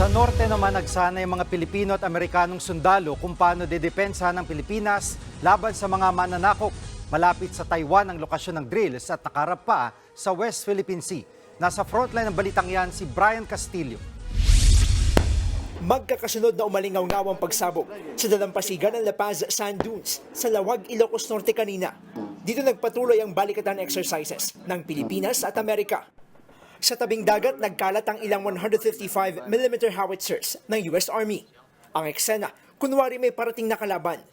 Sa norte naman nagsanay mga Pilipino at Amerikanong sundalo kung paano dedepensa ng Pilipinas laban sa mga mananakop. Malapit sa Taiwan ang lokasyon ng drills at nakarap pa sa West Philippine Sea. Nasa frontline ng balitang yan si Brian Castillo. Magkakasunod na umalingaw-ngawang pagsabog sa dalampasigan ng La Paz Sand Dunes sa Lawag, Ilocos Norte kanina. Dito nagpatuloy ang balikatan exercises ng Pilipinas at Amerika. Sa tabing dagat, nagkalat ang ilang 155mm howitzers ng US Army. Ang eksena, kunwari may parating na kalaban.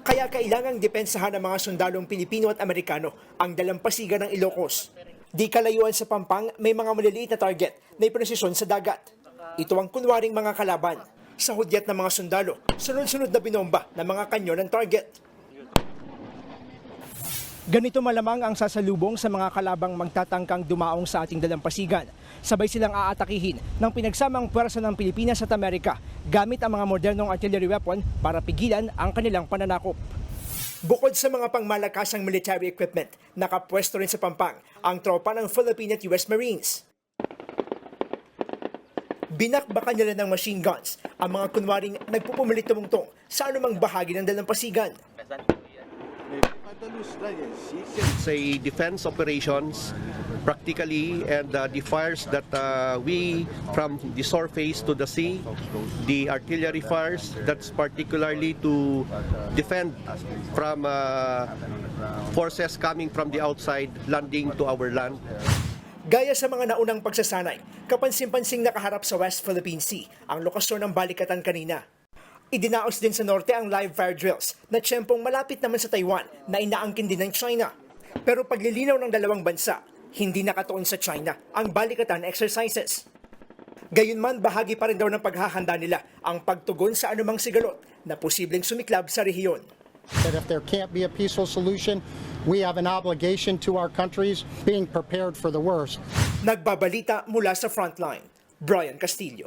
Kaya kailangang depensahan ng mga sundalong Pilipino at Amerikano ang dalampasigan ng Ilocos. Di kalayuan sa Pampang, may mga maliliit na target na ipresisyon sa dagat. Ito ang kunwaring mga kalaban. Sa hudyat ng mga sundalo, sunod-sunod na binomba ng mga kanyon ng target. Ganito malamang ang sasalubong sa mga kalabang magtatangkang dumaong sa ating dalampasigan. Sabay silang aatakihin ng pinagsamang pwersa ng Pilipinas at Amerika gamit ang mga modernong artillery weapon para pigilan ang kanilang pananakop. Bukod sa mga pangmalakasang military equipment, nakapwesto rin sa Pampang ang tropa ng Philippine at US Marines. Binakbakan nila ng machine guns ang mga kunwaring nagpupumilit tumungtong sa anumang bahagi ng dalampasigan. It's a defense operations practically and uh, the fires that uh, we from the surface to the sea, the artillery fires that's particularly to defend from uh, forces coming from the outside landing to our land. Gaya sa mga naunang pagsasanay, kapansin-pansing nakaharap sa West Philippine Sea ang lokasyon ng balikatan kanina. Idinaos din sa norte ang live fire drills na tiyempong malapit naman sa Taiwan na inaangkin din ng China. Pero paglilinaw ng dalawang bansa, hindi nakatuon sa China ang balikatan exercises. Gayunman, bahagi pa rin daw ng paghahanda nila ang pagtugon sa anumang sigalot na posibleng sumiklab sa rehiyon. that if there can't be a peaceful solution, we have an obligation to our countries being prepared for the worst. Nagbabalita mula sa frontline, Brian Castillo,